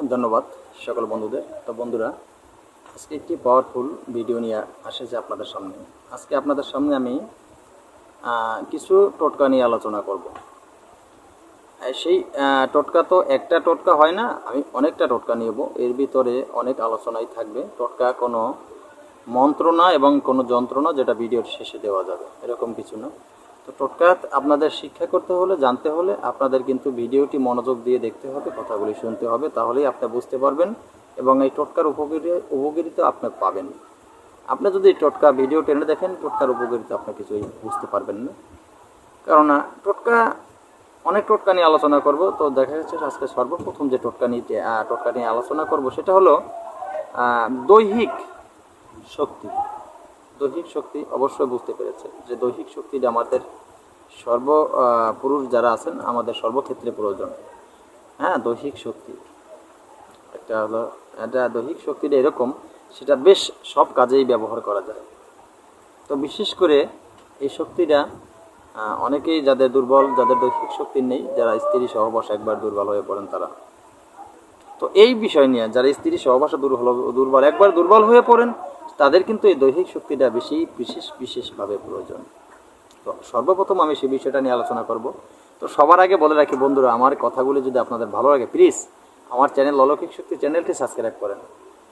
ধন্যবাদ সকল বন্ধুদের। তো বন্ধুরা, আজকে একটি পাওয়ারফুল ভিডিও নিয়ে আসেছে আপনাদের সামনে। আজকে আপনাদের সামনে আমি কিছু টোটকা নিয়ে আলোচনা করব। সেই টোটকা তো একটা টোটকা হয় না, আমি অনেকটা টোটকা নিব। এর ভিতরে অনেক আলোচনাই থাকবে। টোটকা কোনো মন্ত্রণা এবং কোনো যন্ত্রণা যেটা ভিডিওর শেষে দেওয়া যাবে, এরকম কিছু না। তো টোটকা আপনাদের শিক্ষা করতে হলে, জানতে হলে আপনাদের কিন্তু ভিডিওটি মনোযোগ দিয়ে দেখতে হবে, কথাগুলি শুনতে হবে, তাহলেই আপনি বুঝতে পারবেন এবং এই টোটকার উপকারী উপকারিতা আপনি পাবেন। আপনি যদি টোটকা ভিডিও টেনে দেখেন টোটকার উপকারিতা আপনি কিছুই বুঝতে পারবেন না। কেননা টোটকা অনেক টোটকা নিয়ে আলোচনা করব, তো দেখা যাচ্ছে আজকে সর্বপ্রথম যে টোটকা নিয়ে টোটকা নিয়ে আলোচনা করব, সেটা হলো দৈহিক শক্তি। দৈহিক শক্তি অবশ্যই বুঝতে পেরেছে যে দৈহিক শক্তিটা আমাদের সর্ব পুরুষ যারা আছেন, আমাদের সর্বক্ষেত্রে প্রয়োজন। হ্যাঁ দৈহিক শক্তি। একটা হলো এটা দৈহিক শক্তিটা এরকম, সেটা বেশ সব কাজেই ব্যবহার করা যায়। তো বিশেষ করে এই শক্তিটা অনেকেই যাদের দুর্বল, যাদের দৈহিক শক্তি নেই, যারা স্ত্রী সহবাস একবার দুর্বল হয়ে পড়েন তারা। তো এই বিষয় নিয়ে যারা স্ত্রী সহবাসে দুর্বল দুর্বল, একবার দুর্বল হয়ে পড়েন, তাদের কিন্তু এই দৈহিক শক্তিটা বেশি বিশেষ, বিশেষভাবে প্রয়োজন। তো সর্বপ্রথম আমি সেই বিষয়টা নিয়ে আলোচনা করব। তো সবার আগে বলে রাখি বন্ধুরা, আমার কথাগুলি যদি আপনাদের ভালো লাগে প্লিজ আমার চ্যানেল অলৌকিক শক্তি চ্যানেলটি সাবস্ক্রাইব করেন।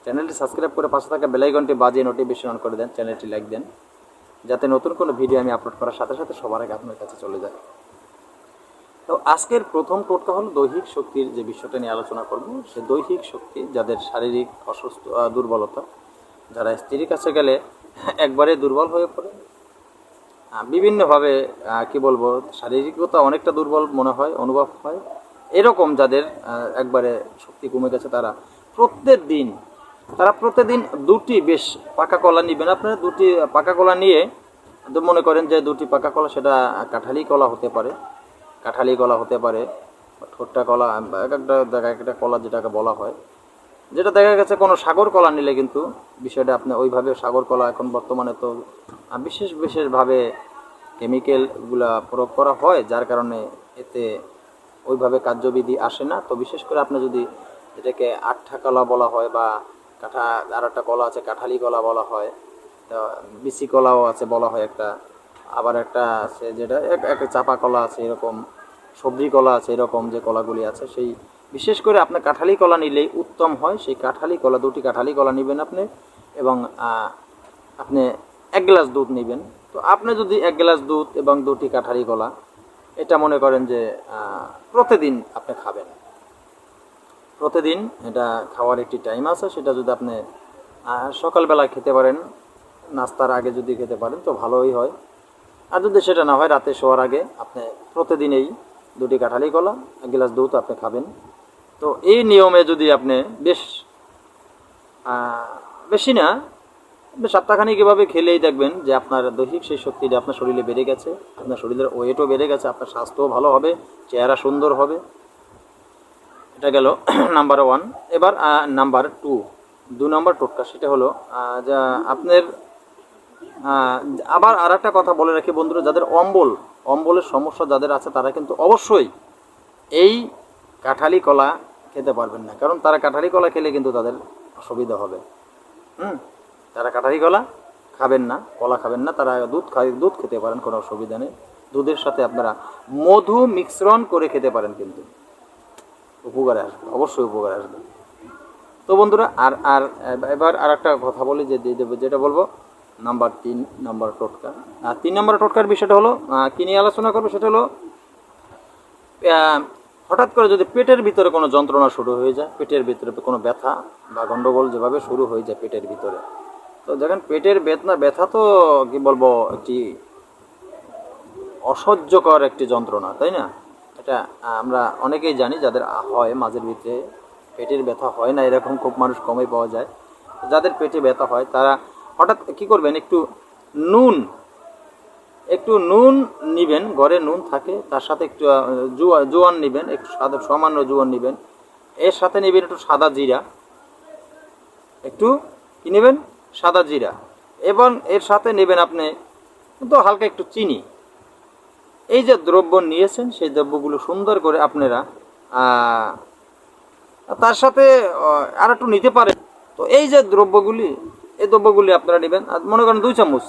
চ্যানেলটি সাবস্ক্রাইব করে পাশে থাকা বেলাইকনটি বাজিয়ে নোটিফিকেশন অন করে দেন চ্যানেলটি লাইক দেন, যাতে নতুন কোনো ভিডিও আমি আপলোড করার সাথে সাথে সবার আগে আপনার কাছে চলে যায়। তো আজকের প্রথম টোটকা হলো দৈহিক শক্তির যে বিষয়টা নিয়ে আলোচনা করব, সে দৈহিক শক্তি যাদের শারীরিক অসুস্থ দুর্বলতা, যারা স্ত্রীর কাছে গেলে একবারে দুর্বল হয়ে পড়ে বিভিন্নভাবে কি বলব, শারীরিকতা অনেকটা দুর্বল মনে হয়, অনুভব হয়। এরকম যাদের একবারে শক্তি কমে গেছে তারা প্রত্যেক দিন, তারা প্রতিদিন দুটি বেশ পাকা কলা নেবেন। আপনারা দুটি পাকা কলা নিয়ে মনে করেন যে দুটি পাকা কলা, সেটা কাঁঠালি কলা হতে পারে, কাঁঠালি কলা হতে পারে ঠোঁটটা কলা এক একটা একটা কলা যেটাকে বলা হয়। যেটা দেখা গেছে কোনো সাগর কলা নিলে কিন্তু বিষয়টা আপনি ওইভাবে সাগর কলা এখন বর্তমানে তো বিশেষ বিশেষভাবে কেমিক্যালগুলা প্রয়োগ করা হয়, যার কারণে এতে ওইভাবে কার্যবিধি আসে না। তো বিশেষ করে আপনি যদি এটাকে আটটা কলা বলা হয় বা কাঠা আর একটা কলা আছে, কাঁঠালি কলা বলা হয় বিসি কলাও আছে বলা হয় একটা। আবার একটা আছে যেটা, এক- একটা চাপা কলা আছে, এরকম সবজি কলা আছে, এরকম যে কলাগুলি আছে, সেই বিশেষ করে আপনার কাঁঠালি কলা নিলেই উত্তম হয়। সেই কাঁঠালি কলা, দুটি কাঁঠালি কলা নেবেন আপনি এবং আপনি এক গ্লাস দুধ নেবেন। তো আপনি যদি এক গ্লাস দুধ এবং দুটি কাঁঠালি কলা, এটা মনে করেন যে প্রতিদিন আপনি খাবেন। প্রতিদিন এটা খাওয়ার একটি টাইম আছে, সেটা যদি আপনি সকালবেলা খেতে পারেন, নাস্তার আগে যদি খেতে পারেন, তো ভালোই হয়। আর যদি সেটা না হয়, রাতে শোয়ার আগে আপনি প্রতিদিনেই দুটি কাঁঠালি কলা, এক গ্লাস দুধ আপনি খাবেন। তো এই নিয়মে যদি আপনি বেশ বেশি না, বেশ সপ্তাহখানিক এভাবে খেলেই দেখবেন যে আপনার দৈহিক সেই শক্তিটা আপনার শরীরে বেড়ে গেছে, আপনার শরীরের ওয়েটও বেড়ে গেছে, আপনার স্বাস্থ্যও ভালো হবে, চেহারা সুন্দর হবে। এটা গেল নাম্বার ওয়ান এবার নাম্বার টু দু নম্বর টোটকা, সেটা হলো যা আপনার আবার আর একটা কথা বলে রাখি বন্ধুরা, যাদের অম্বল, অম্বলের সমস্যা যাদের আছে, তারা কিন্তু অবশ্যই এই কাঁঠালি কলা খেতে পারবেন না। কারণ তারা কাঁঠালি কলা খেলে কিন্তু তাদের অসুবিধা হবে। হুম? তারা কাঁঠালি কলা খাবেন না, কলা খাবেন না, তারা দুধ খাই দুধ খেতে পারেন, কোনো অসুবিধা নেই। দুধের সাথে আপনারা মধু মিশ্রণ করে খেতে পারেন কিন্তু। উপকারে আসবে, অবশ্যই উপকারে আসবে। তো বন্ধুরা, আর আর, এবার আর একটা কথা বলি, যে দিয়ে দেবো যেটা বলব, নাম্বার তিন, নাম্বার টোটকা। আর তিন নম্বর টোটকার বিষয়টা হলো কি নিয়ে আলোচনা করব? সেটা হলো হঠাৎ করে যদি পেটের ভিতরে কোনো যন্ত্রণা শুরু হয়ে যায়, পেটের ভিতরে কোনো ব্যথা বা গণ্ডগোল যেভাবে শুরু হয়ে যায় পেটের ভিতরে। তো দেখেন, পেটের বেদনা, ব্যথা তো কি বলব, একটি অসহ্যকর একটি যন্ত্রণা, তাই না? এটা আমরা অনেকেই জানি যাদের হয় মাঝের ভিতরে পেটের ব্যথা হয় না, এরকম খুব মানুষ কমই পাওয়া যায়। যাদের পেটে ব্যথা হয়, তারা হঠাৎ কি করবেন, একটু নুন একটু নুন নিবেন, ঘরে নুন থাকে, তার সাথে একটু জোয়া- জোয়ান নেবেন, একটু সাদা সামান্য জোয়ান নেবেন। এর সাথে নেবেন একটু সাদা জিরা। একটু, কি নেবেন? সাদা জিরা। এবং এর সাথে নেবেন আপনি কিন্তু হালকা একটু চিনি। এই যে দ্রব্য নিয়েছেন, সেই দ্রব্যগুলো সুন্দর করে আপনারা তার সাথে আর একটু নিতে পারেন। তো এই যে দ্রব্যগুলি, এই দ্রব্যগুলি আপনারা নেবেন মনে করেন দুই চামচ।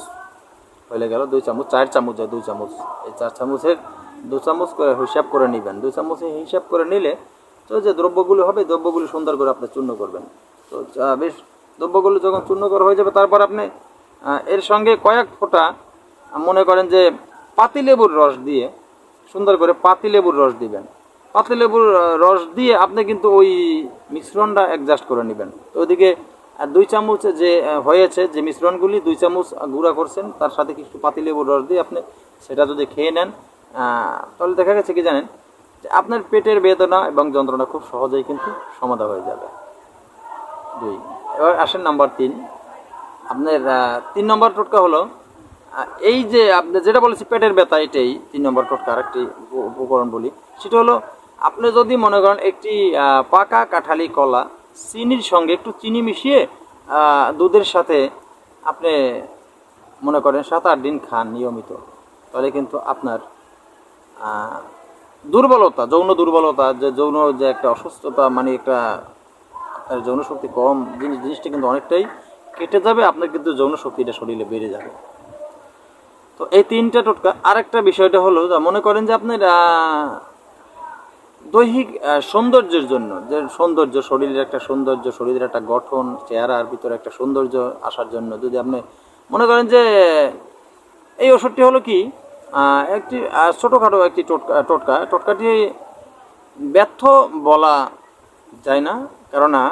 হয়ে গেল দুই চামচ চার চামচ যায় দুই চামচ এই চার চামচের দু চামচ করে হিসাব করে নেবেন দুই চামচে হিসাব করে নিলে তো যে দ্রব্যগুলো হবে দ্রব্যগুলি সুন্দর করে আপনি চূর্ণ করবেন। তো বেশ দ্রব্যগুলো যখন চূর্ণ করা হয়ে যাবে, তারপর আপনি এর সঙ্গে কয়েক ফোঁটা মনে করেন যে পাতিলেবুর রস দিয়ে সুন্দর করে পাতিলেবুর রস দিবেন। পাতিলেবুর রস দিয়ে আপনি কিন্তু ওই মিশ্রণটা অ্যাডজাস্ট করে নেবেন। তো ওইদিকে আহ, দুই চামচ যে হয়েছে যে মিশ্রণগুলি দুই চামচ গুঁড়া করছেন তার সাথে কিছু পাতিলেবুর রস দিয়ে আপনি সেটা যদি খেয়ে নেন তাহলে দেখা গেছে কি জানেন যে আপনার পেটের বেদনা এবং যন্ত্রণা খুব সহজেই কিন্তু সমাধা হয়ে যাবে। দুই। এবার আসেন নাম্বার তিন। আপনার তিন নম্বর টোটকা হলো এই যে আপনি যেটা বলেছি পেটের ব্যথা এটাই তিন নম্বর টোটকার একটি উপ- উপকরণ বলি। সেটা হলো আপনি যদি মনে করেন একটি পাকা কাঁঠালি কলা চিনির সঙ্গে একটু চিনি মিশিয়ে দুধের সাথে আপনি মনে করেন সাত আট দিন খান নিয়মিত। তাহলে কিন্তু আপনার দুর্বলতা, যৌন দুর্বলতা, যে যৌন যে একটা অসুস্থতা মানে একটা যৌন শক্তি কম, জিনিস, জিনিসটা কিন্তু অনেকটাই কেটে যাবে, আপনার কিন্তু যৌন শক্তিটা শরীরে বেড়ে যাবে। তো এই তিনটা টোটকা। আরেকটা বিষয়টা হলো মনে করেন যে আপনার দৈহিক সৌন্দর্যের জন্য। যে সৌন্দর্য শরীরের একটা সৌন্দর্য, শরীরের একটা গঠন, চেহারার ভিতরে একটা সৌন্দর্য আসার জন্য। যদি আপনি মনে করেন যে এই ওষুধটি হলো কি একটি ছোটোখাটো একটি টোটকা টোটকা। টোটকাটি ব্যর্থ বলা যায় না, কেননা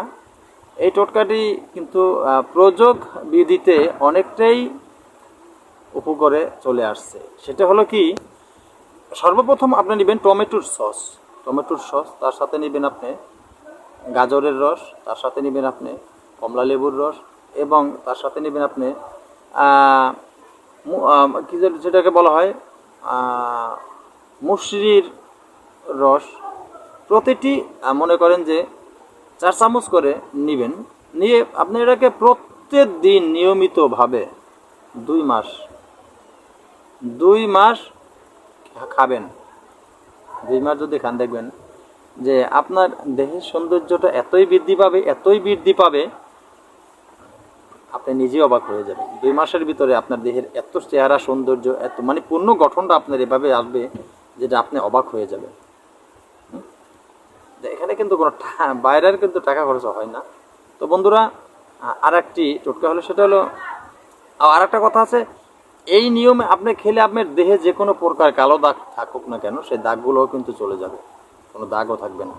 এই টোটকাটি কিন্তু প্রযোগ বিধিতে অনেকটাই উপকরে চলে আসছে। সেটা হলো কি, সর্বপ্রথম আপনি নেবেন টমেটোর সস। টমেটোর সস, তার সাথে নেবেন আপনি গাজরের রস, তার সাথে নেবেন আপনি কমলা লেবুর রস এবং তার সাথে নেবেন আপনি কি যেটাকে বলা হয় মুসরির রস। প্রতিটি মনে করেন যে চার চামচ করে নেবেন। নিয়ে আপনি এটাকে প্রত্যেক দিন নিয়মিতভাবে দুই মাস দুই মাস খাবেন। দুই মাস যদি খান দেখবেন, যে আপনার দেহের সৌন্দর্যটা এতই বৃদ্ধি পাবে, এতই বৃদ্ধি পাবে, আপনি নিজেই অবাক হয়ে যাবেন। দুই মাসের ভিতরে আপনার দেহের এত চেহারা, সৌন্দর্য, এত মানে পূর্ণ গঠনটা আপনার এভাবে আসবে, যেটা আপনি অবাক হয়ে যাবেন। এখানে কিন্তু কোনো বাইরের কিন্তু টাকা খরচ হয় না। তো বন্ধুরা আর একটি টোটকা হলো, সেটা হলো আর একটা কথা আছে এই নিয়মে আপনি খেলে আপনার দেহে যে কোনো প্রকার কালো দাগ থাকুক না কেন, সেই দাগগুলোও কিন্তু চলে যাবে। কোনো দাগও থাকবে না।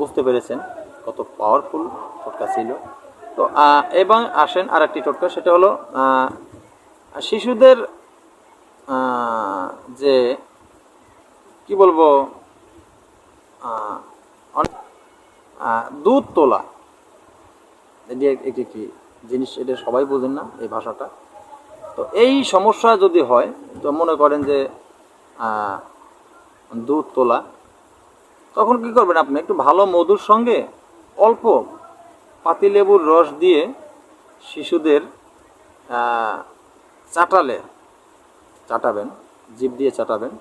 বুঝতে পেরেছেন কত পাওয়ারফুল টোটকা ছিল। তো এবং আসেন আর একটি টোটকা, সেটা হলো শিশুদের যে, কি বলব দুধ তোলা। এটি একটি জিনিস, এটা সবাই বোঝেন না, এই ভাষাটা। তো এই সমস্যা যদি হয়, তো মনে করেন যে দুধ তোলা, তখন কি করবেন আপনি? একটু ভালো মধুর সঙ্গে অল্প পাতিলেবুর রস দিয়ে শিশুদের চাটালে চাটাবেন জিভ দিয়ে চাটাবেন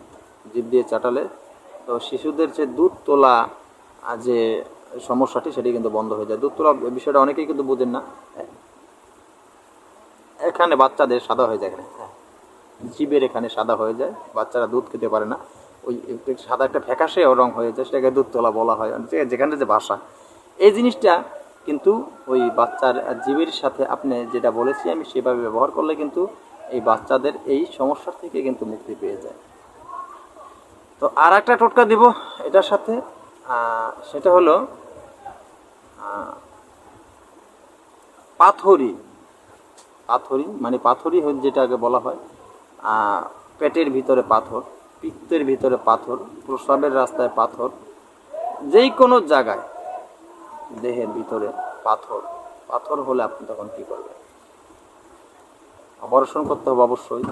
জিভ দিয়ে চাটালে তো শিশুদের যে দুধ তোলা যে সমস্যাটি সেটি কিন্তু বন্ধ হয়ে যায়। দুধ তোলা বিষয়টা অনেকেই কিন্তু বোঝেন না। এখানে বাচ্চাদের সাদা হয়ে যায় এখানে। হ্যাঁ। জিভের এখানে সাদা হয়ে যায়। বাচ্চারা দুধ খেতে পারে না। ওই সাদা একটা ফ্যাকাশে রং হয়ে যায়, সেটাকে দুধ তোলা বলা হয়। যে- যেখানে যে ভাষা। এই জিনিসটা কিন্তু ওই বাচ্চার জীবের সাথে আপনি যেটা বলেছি আমি, সেভাবে ব্যবহার করলে কিন্তু এই বাচ্চাদের এই সমস্যা থেকে কিন্তু মুক্তি পেয়ে যায়। তো আর একটা টোটকা দিব এটার সাথে। সেটা হলো পাথরি। পাথরি মানে পাথরি হচ্ছে যেটাকে বলা হয় পেটের ভিতরে পাথর, পিত্তের ভিতরে পাথর প্রস্রাবের রাস্তায় পাথর, যেই কোনো জায়গায় দেহের ভিতরে পাথর পাথর হলে আপনি তখন কি করবেন? অপারেশন করতে হবে অবশ্যই।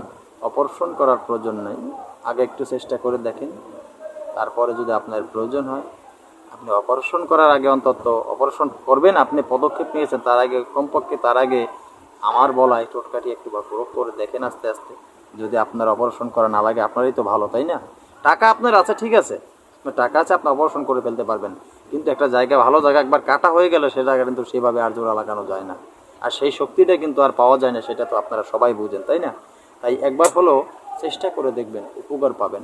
অপারেশন করার প্রয়োজন নেই। আগে একটু চেষ্টা করে দেখেন। তারপরে যদি আপনার প্রয়োজন হয়, আপনি অপারেশন করার আগে অন্তত অপারেশন করবেন, আপনি পদক্ষেপ নিয়েছেন, তার আগে কমপক্ষে তার আগে আমার বলা এই টোটকাটি একটু বা প্রয়োগ করে দেখেন আস্তে আস্তে। যদি আপনার অপারেশন করা না লাগে, আপনারই তো ভালো, তাই না? টাকা আপনার আছে, ঠিক আছে। টাকা আছে, আপনি অপারেশন করে ফেলতে পারবেন। কিন্তু একটা জায়গা, ভালো জায়গা একবার কাটা হয়ে গেলে সে জায়গা কিন্তু সেভাবে আর জোড়া লাগানো যায় না। আর সেই শক্তিটা কিন্তু আর পাওয়া যায় না, সেটা তো আপনারা সবাই বুঝেন, তাই না? তাই একবার হলেও চেষ্টা করে দেখবেন, উপকার পাবেন।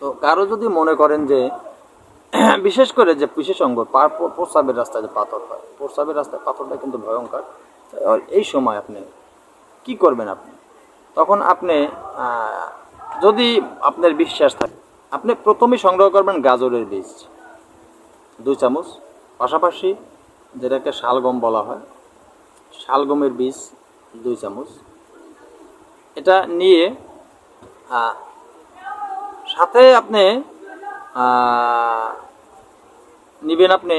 তো কারও যদি মনে করেন যে, বিশেষ করে যে বিশেষ অঙ্গ প্রস্রাবের রাস্তায় যে পাথর হয় প্রস্রাবের রাস্তায় পাথরটা কিন্তু ভয়ঙ্কর। এই সময় আপনি কি করবেন আপনি? তখন আপনি যদি আপনার বিশ্বাস থাকে, আপনি প্রথমেই সংগ্রহ করবেন গাজরের বীজ। দুই চামচ। পাশাপাশি যেটাকে শালগম বলা হয়, শালগমের বীজ দুই চামচ। এটা নিয়ে সাথে আপনি নিবেন আপনি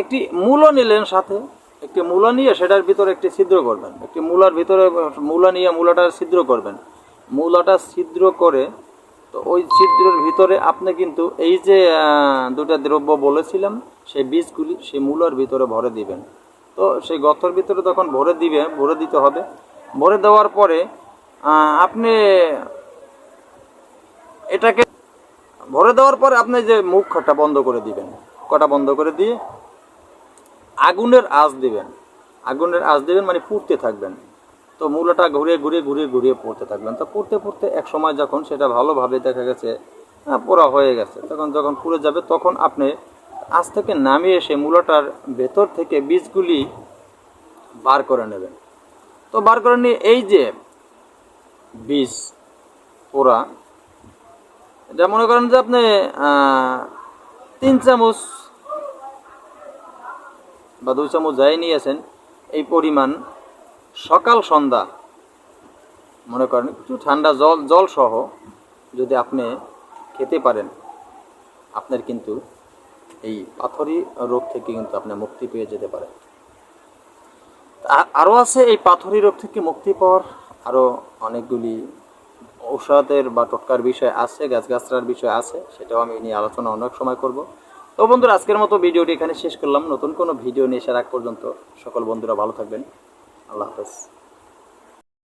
একটি মূলও নিলেন সাথে একটি মূলা নিয়ে সেটার ভিতরে একটি ছিদ্র করবেন। একটি মূলার ভিতরে মূলা নিয়ে মূলাটা ছিদ্র করবেন। মূলাটা ছিদ্র করে তো ওই ছিদ্রের ভিতরে আপনি কিন্তু এই যে দুটা দ্রব্য বলেছিলাম, সেই বীজগুলি সেই মূলার ভিতরে ভরে দিবেন। তো সেই গর্তর ভিতরে তখন ভরে দিবে, ভরে দিতে হবে। ভরে দেওয়ার পরে আপনি এটাকে ভরে দেওয়ার পরে আপনি যে মুখটা বন্ধ করে দিবেন, কটা বন্ধ করে দিয়ে আগুনের আঁচ দিবেন। আগুনের আঁচ দিবেন মানে পুড়তে থাকবেন। তো মূলাটা ঘুরে ঘুরে ঘুরে ঘুরিয়ে পড়তে থাকবেন। তো পড়তে পড়তে এক সময় যখন সেটা ভালোভাবে দেখা গেছে আহ, পোড়া হয়ে গেছে তখন যখন পুড়ে যাবে তখন আপনি আজ থেকে নামিয়ে এসে মূলাটার ভেতর থেকে বীজগুলি বার করে নেবেন। তো বার করে নিয়ে এই যে বীজ পোড়া এটা মনে করেন যে আপনি তিন চামচ বা দুই চামচ যাই নিয়েছেন এই পরিমাণ সকাল, সন্ধ্যা, মনে করেন কিছু ঠান্ডা জল জল সহ যদি আপনি খেতে পারেন, আপনার কিন্তু এই পাথরি রোগ থেকে কিন্তু আপনি মুক্তি পেয়ে যেতে পারেন। আরও আছে এই পাথরি রোগ থেকে মুক্তি পাওয়ার আরও অনেকগুলি ঔষধের বা টোটকার বিষয় আছে গাছগাছরার বিষয় আছে, সেটাও আমি নিয়ে আলোচনা অনেক সময় করব। তো বন্ধুরা, আজকের মতো ভিডিওটি এখানে শেষ করলাম। নতুন কোনো ভিডিও নিয়ে এসে রাখ পর্যন্ত সকল বন্ধুরা ভালো থাকবেন। আল্লাহ হাফেজ।